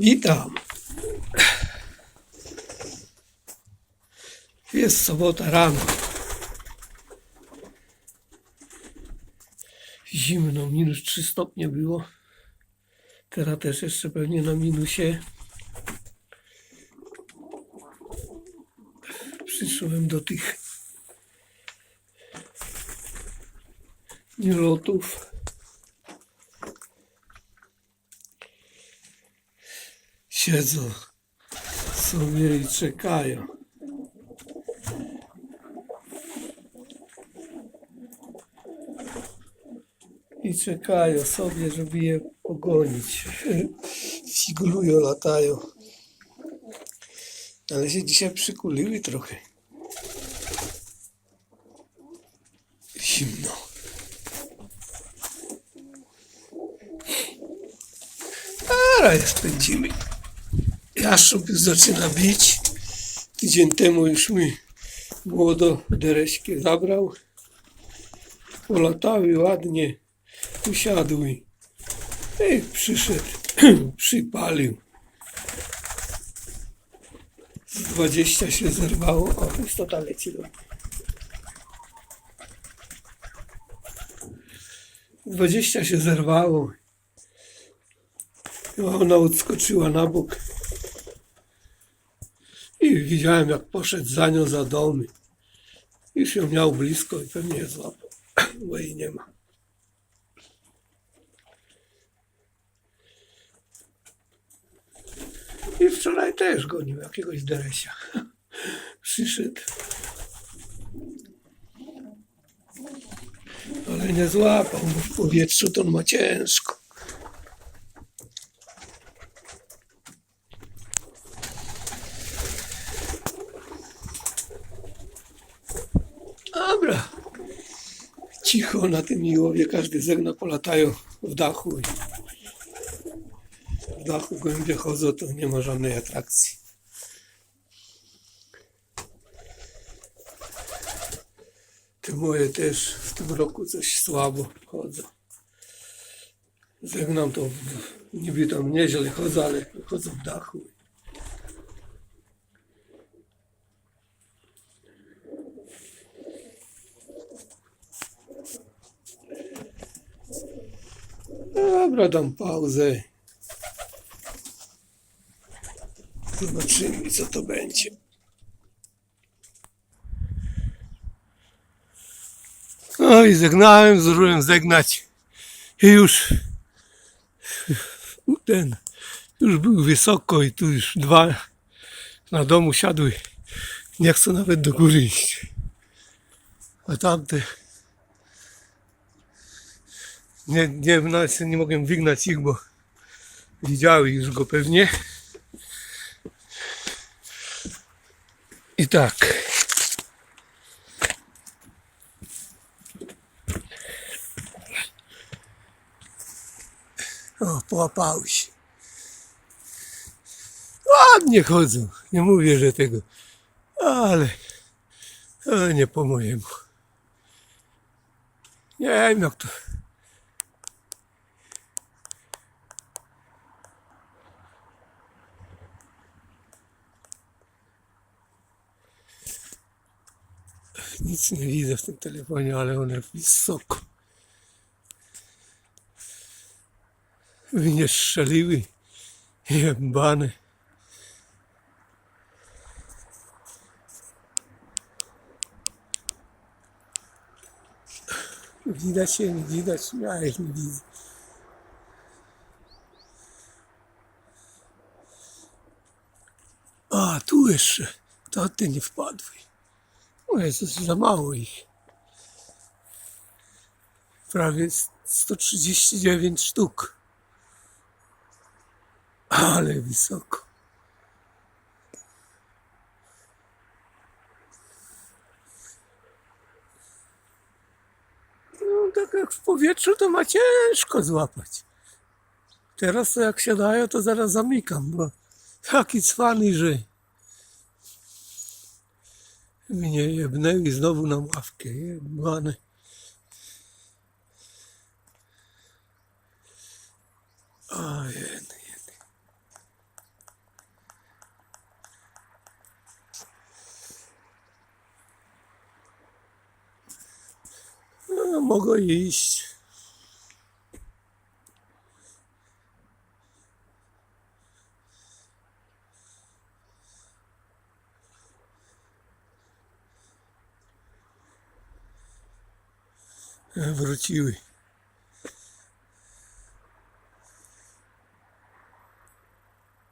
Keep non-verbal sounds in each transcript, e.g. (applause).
Witam. Jest sobota rano. Zimno, minus 3 stopnie było. Teraz też jeszcze pewnie na minusie. Przyszłem do tych nielotów. Siedzą sobie i czekają. I czekają sobie, żeby je pogonić. (laughs) Figulują, latają. Ale się dzisiaj przykuliły trochę. Zimno. Teraz spędzimy. Jaszczur już zaczyna bić. Tydzień temu już mi młodo dereśkę zabrał. Polatały ładnie, usiadły. I przyszedł, (clears throat) przypalił. Z 20 się zerwało. O, istota leci do 20 się zerwało. Ona odskoczyła na bok. Widziałem, jak poszedł za nią za domy. Już ją miał blisko i pewnie je złapał, (clears throat) bo jej nie ma. I wczoraj też gonił jakiegoś deresia. (laughs) Przyszedł. Ale nie złapał, bo w powietrzu to on ma ciężko. Dobra. Cicho na tym miłowie, każdy zegna polatają w dachu. i W dachu gołębie chodzą, to nie ma żadnej atrakcji. Te moje też w tym roku coś słabo chodzą. Zegnam to, niby tam nieźle chodzą, ale chodzą w dachu. Dobra, dam pauzę. Zobaczymy, co to będzie. No i zegnałem, zdążyłem zegnać. I już ten, już był wysoko i tu już dwa na domu siadły. Nie chcą nawet do góry iść. A tamte nie, nie, nawet nie mogłem wygnać ich, bo widziały już go pewnie. I tak. O, połapały się. Ładnie chodzą. Nie mówię, że tego. Ale nie po mojemu. Nie wiem jak to. Nic nie widzę w tym telefonie, ale one wysoko. By nie strzeliły. Jebane. Widać się, nie widać, ja ich nie widzę. A, tu jeszcze. To ty nie wpadły. O Jezus, za mało ich. Prawie 139 sztuk. Ale wysoko. No tak jak w powietrzu to ma ciężko złapać. Teraz to jak siadają to zaraz zamykam, bo taki cwany, że mnie jebnęli znowu na ławkę. Jebany. Ojej. No, mogę iść. Wróciły.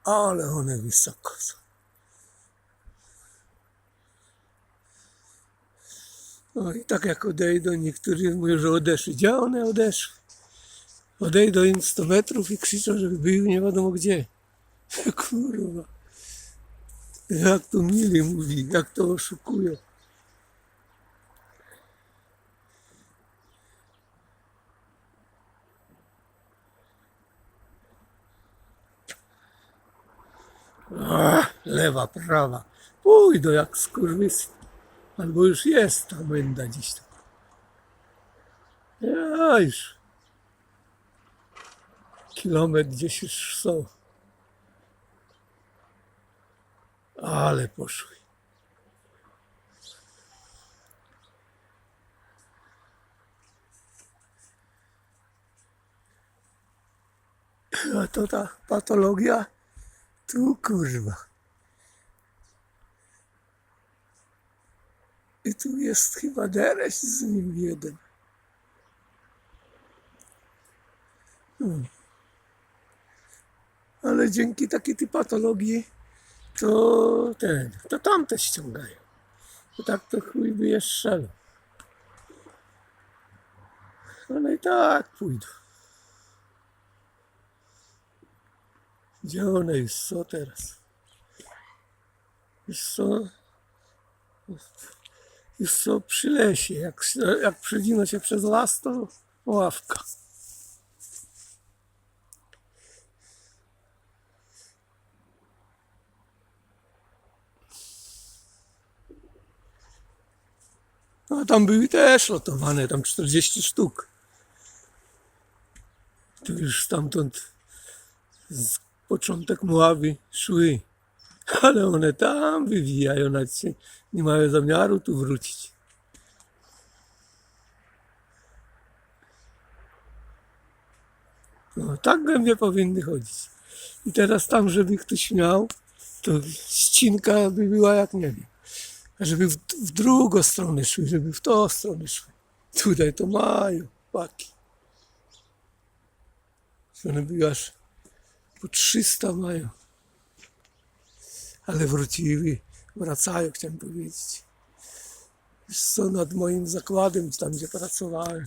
Ale one wysoko są. No i tak jak odejdą, niektórzy mówią, że odeszły. Gdzie one odeszły? Odejdą im 100 metrów i krzyczą, żeby były nie wiadomo gdzie. (laughs) Kurwa. Jak to mili mówi, jak to oszukują. Lewa, prawa. Pójdą jak skurwysy. Albo już jest ta menda dziś tam. Ja już. Kilometr gdzieś już są. Ale poszły. A to ta patologia tu kurwa. I tu jest chyba dereś z nim jeden. Hmm. Ale dzięki takiej tej patologii to ten, to tamte ściągają. Bo tak to chuj by je strzelał. Ale i tak pójdą. Gdzie one już są teraz? Już są, już są przy lesie. Jak, jak przewino się przez las, to ławka. No tam były też lotowane, tam 40 sztuk. To już stamtąd z początek Moawy szły. Ale one tam wywijają, nawet się nie mają zamiaru tu wrócić. No, tak gębie powinny chodzić. I teraz tam, żeby ktoś miał, to ścinka by była jak nie wiem. A żeby w, w drugą stronę szły, żeby w tą stronę szły. Tutaj to mają paki. One były aż po 300 mają. Ale wróciły, wracają, chciałem powiedzieć. Już są nad moim zakładem, tam gdzie pracowałem.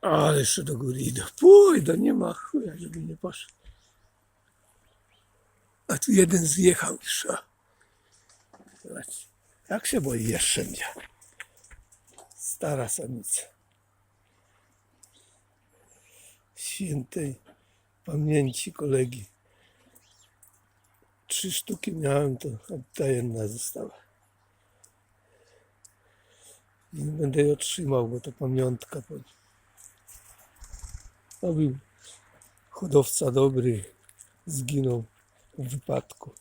Ale jeszcze do góry idą. Pójdę, nie ma chuja, żeby nie poszedł. A tu jeden zjechał już. Jak się boi jeszcze mnie. Stara samica. Świętej pamięci kolegi. Trzy sztuki miałem, to ta jedna została. Nie będę jej otrzymał, bo to pamiątka. To był hodowca dobry, zginął w wypadku.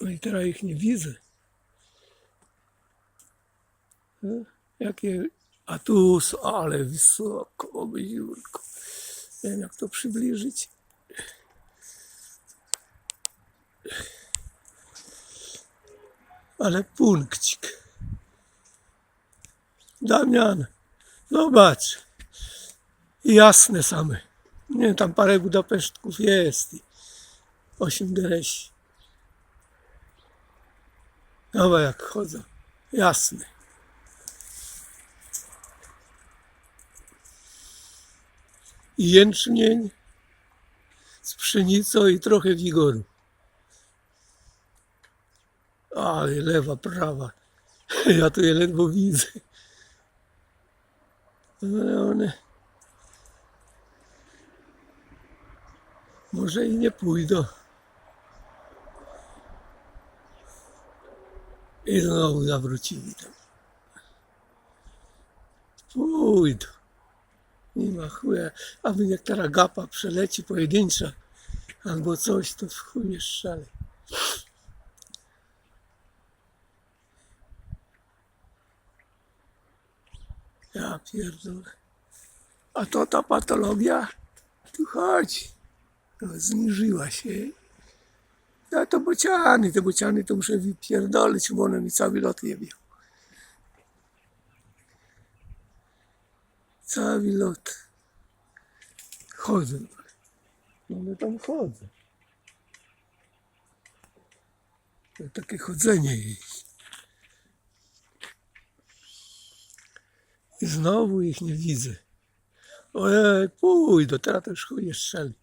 No i teraz ich nie widzę. E, Jakie, a tu ale wysoko, oby Julko. Nie wiem jak to przybliżyć. Ale punkcik. Damian, zobacz. Jasne same. Nie, tam parę Budapesztków jest. Osiem deresi. Dobra, jak chodzą. Jasne. Jęczmień z pszenicą i trochę wigoru. Ale lewa, prawa. (laughs) Ja tu je ledwo widzę. Ale one... Może i nie pójdą. I znowu zawrócili tam. Pójdą nie ma chuja, aby jak ta gapa przeleci pojedyncza albo coś, to w chuje szale. Ja pierdolę. A to ta patologia? Tu chodź. No, zniżyła się. Ja to bociany, te bociany to muszę wypierdolić, bo one mi cały lot jebią. Cały lot. Chodzą. One tam chodzą. To takie chodzenie jest. I znowu ich nie widzę. Ojej, pójdę, teraz to już chuj strzeli.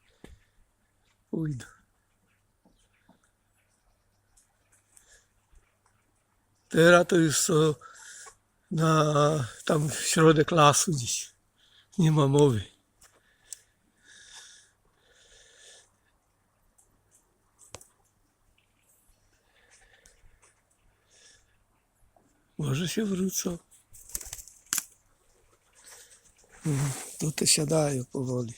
Pójdę. Teraz to już są na tam w środek lasu gdzieś. Nie ma mowy. Może się wrócą. Mhm, Tu te siadają powoli.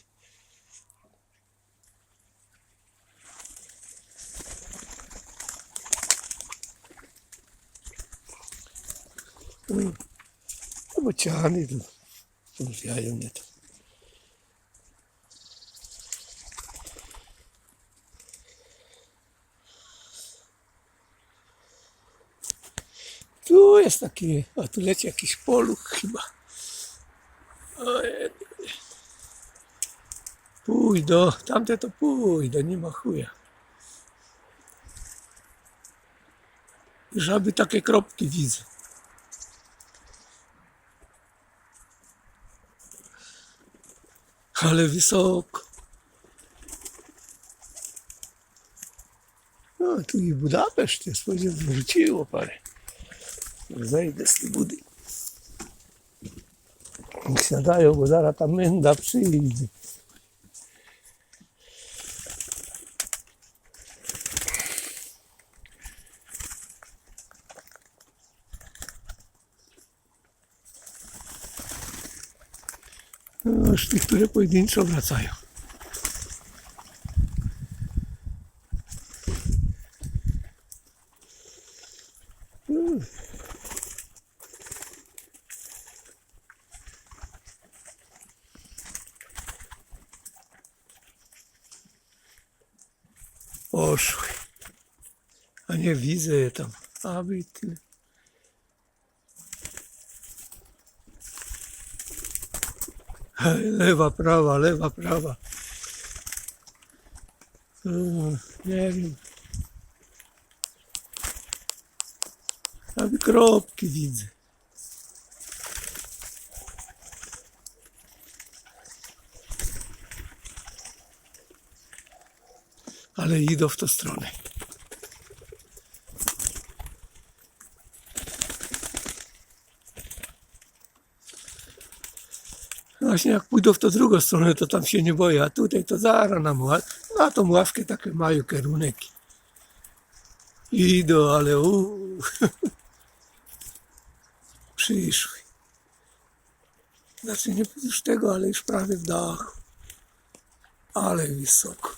Mm. No bociany tu. Tu już jajo nie to. Tu jest taki, a tu leci jakiś poluch chyba. Pójdę, tamte to pójdę, nie ma chuja. Żaby takie kropki widzę. Ale wysoko. No, tu i Budapeszt jest, powiedział, wrzuciło parę. Zejdę z tej budy. Siadają, bo zaraz ta menda przyjdzie. Niektóre pojedynczo wracają. Poszły. A nie widzę je tam. Aby tyle. Lewa, prawa, lewa, prawa. Nie wiem. Aby kropki widzę. Ale idą w tą stronę. Właśnie jak pójdą w tą drugą stronę, to tam się nie boję, a tutaj to zaraz na ławkę. Na tą ławkę takie mają kierunek. Idą, ale uuu. (laughs) Przyszły. Znaczy nie już tego, ale już prawie w dachu. Ale wysoko.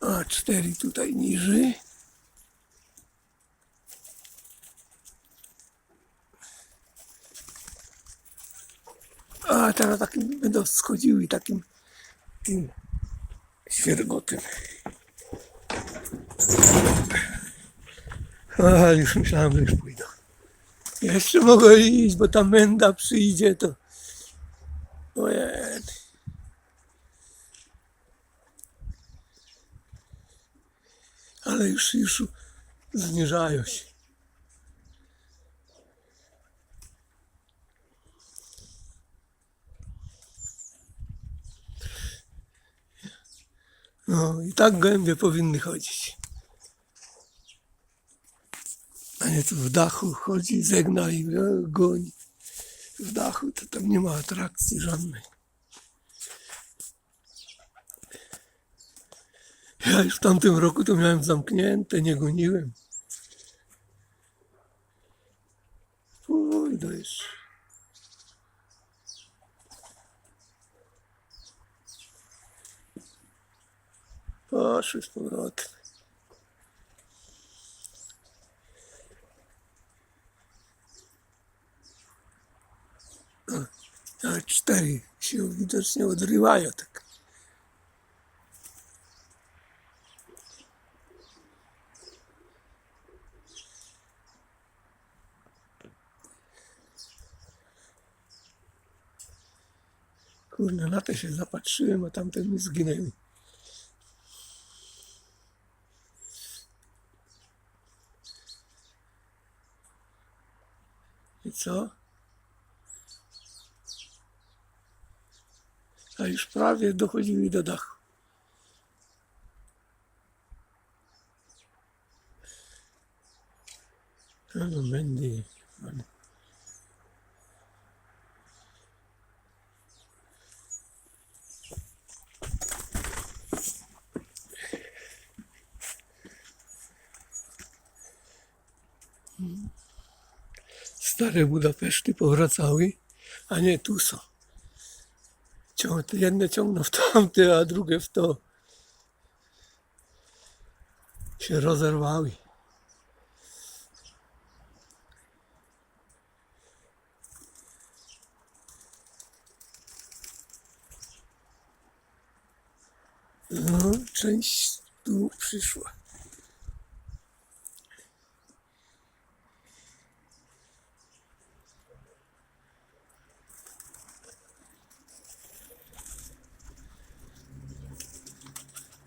A cztery tutaj niżej. A teraz takim będą schodziły takim tym świergotem. A już myślałem, że już pójdą. Jeszcze mogę iść, bo ta menda przyjdzie, to... Ojej. Ale już, już zniżają się. No i tak gołębie powinny chodzić. A nie tu w dachu chodzi, zegna i e, goni. W dachu to tam nie ma atrakcji żadnej. Ja już w tamtym roku to miałem zamknięte, nie goniłem. Pójdę jeszcze. Poszły z powrotem. A cztery się widocznie odrywają tak. Kurde, na te się zapatrzyłem, a tamte mi zginęły. I co? A już prawie dochodziły do dachu. No, będzie. Stare Budapeszty powracały, a nie tu są. Cią- jedne ciągną w tamte, a drugie w to. Się rozerwały. No, część tu przyszła.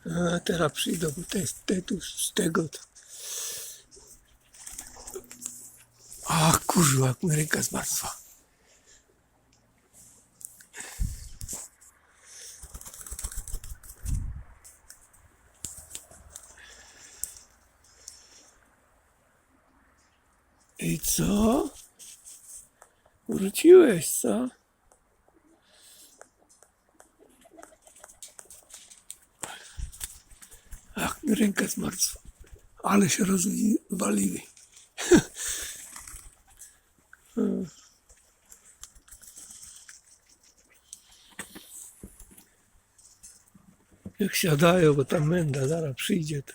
A teraz przyjdą te, te tu z tego. To. A kurwa, jak mi ręka zmarzła. I co? Wróciłeś, co? Ach, ręka zmarzła. Ale się rozwaliły. (laughs) Jak siadają, bo tam menda zaraz przyjdzie, to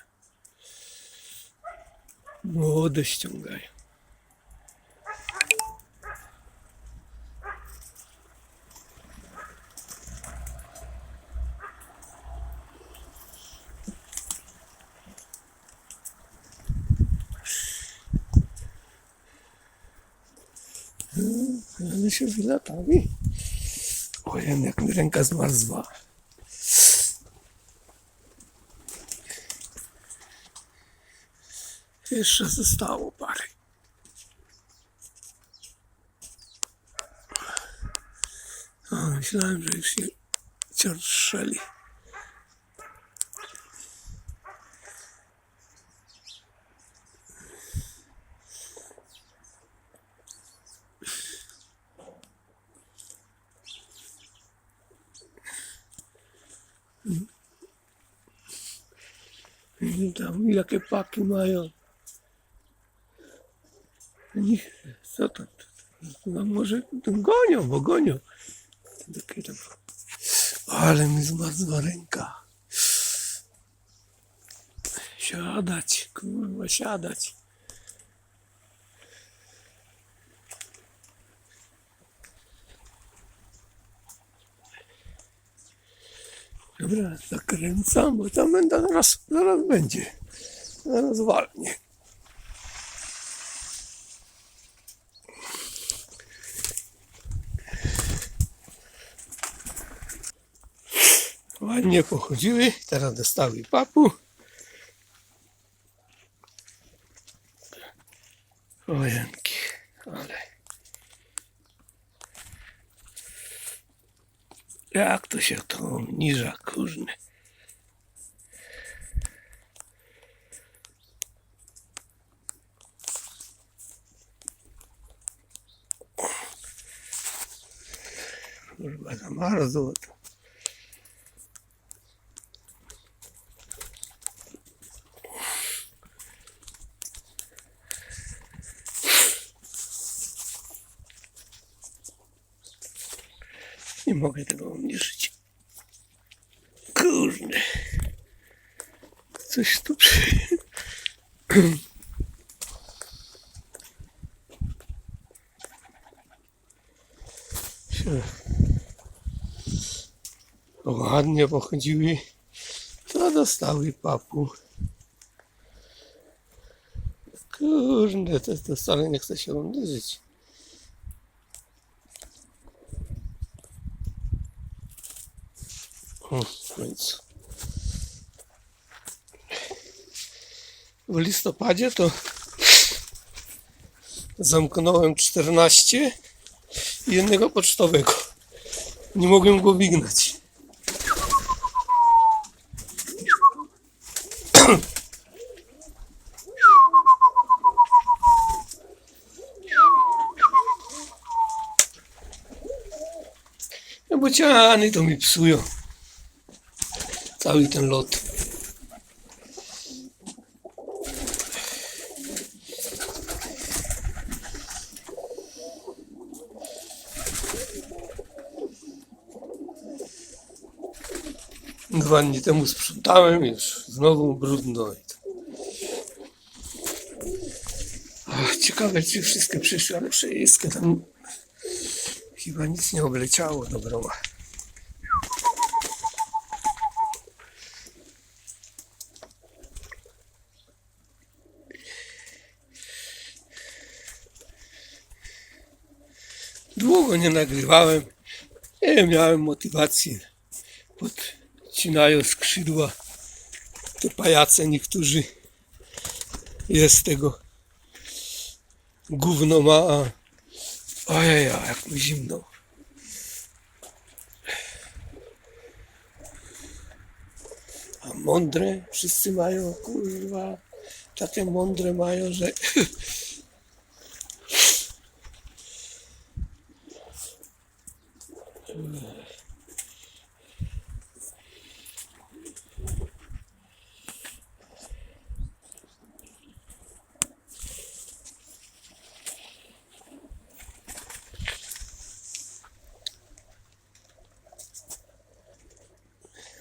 młode ściągają. Ale się wylatawi. Ojej, jak mi ręka zmarzła. Jeszcze zostało parę. O, myślałem, że już się ciorszeli. I Tam jakie paki mają. Nich, co tam? No może gonią, bo gonią. Ale mi zmarzła ręka. Siadać, kurwa, siadać. Dobra, zakręcam, bo tam będę zaraz, zaraz będzie. Zaraz walnie. Ładnie pochodziły, teraz dostały papu. Ojenki, ale... Jak to się to obniża, kurde. Kurwa, zamarzło to. Nie mogę tego obniżyć. Kurde. Coś tu przy... (clears throat) ładnie pochodziły, to dostały papu. Kurde, to, to wcale nie chce się uderzyć. O, w listopadzie to zamknąłem 14 i jednego pocztowego. Nie mogłem go wygnać. No bo to mi psują. Cały ten lot. Dwa dni temu sprzątałem już. Znowu brudno. Ach, ciekawe, czy wszystkie przyszły, ale wszystkie tam chyba nic nie obleciało do groma. Długo nie nagrywałem. Nie miałem motywacji. Podcinają skrzydła. Te pajace niektórzy. Jest tego. Gówno ma. Ojej, jak mi zimno. A mądre wszyscy mają, kurwa. Takie mądre mają, że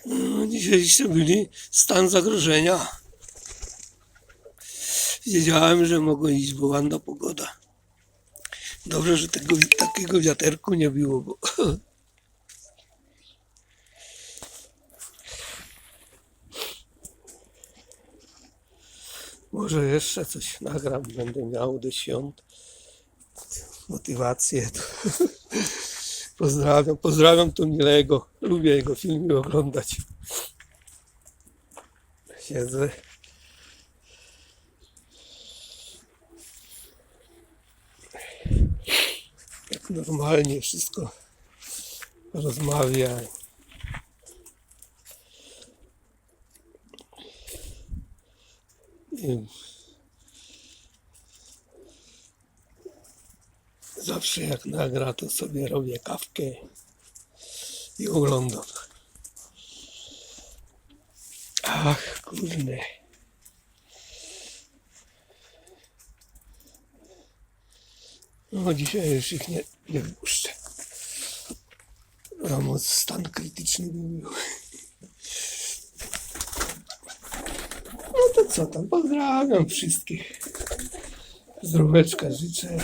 No, dzisiejszy byli stan zagrożenia. Wiedziałem, że mogło iść, bo ładna pogoda. Dobrze, że tego, takiego wiaterku nie było, bo (laughs) może jeszcze coś nagram, będę miał do świąt motywację. (laughs) Pozdrawiam, pozdrawiam Tomilego. Lubię jego filmy oglądać. Siedzę. Jak normalnie wszystko rozmawia. Zawsze jak nagra, to sobie robię kawkę i oglądam. Ach, kurde. No dzisiaj już ich nie, nie wypuszczę. A stan krytyczny by był. No to co tam, pozdrawiam wszystkich. Zdróweczka życzę.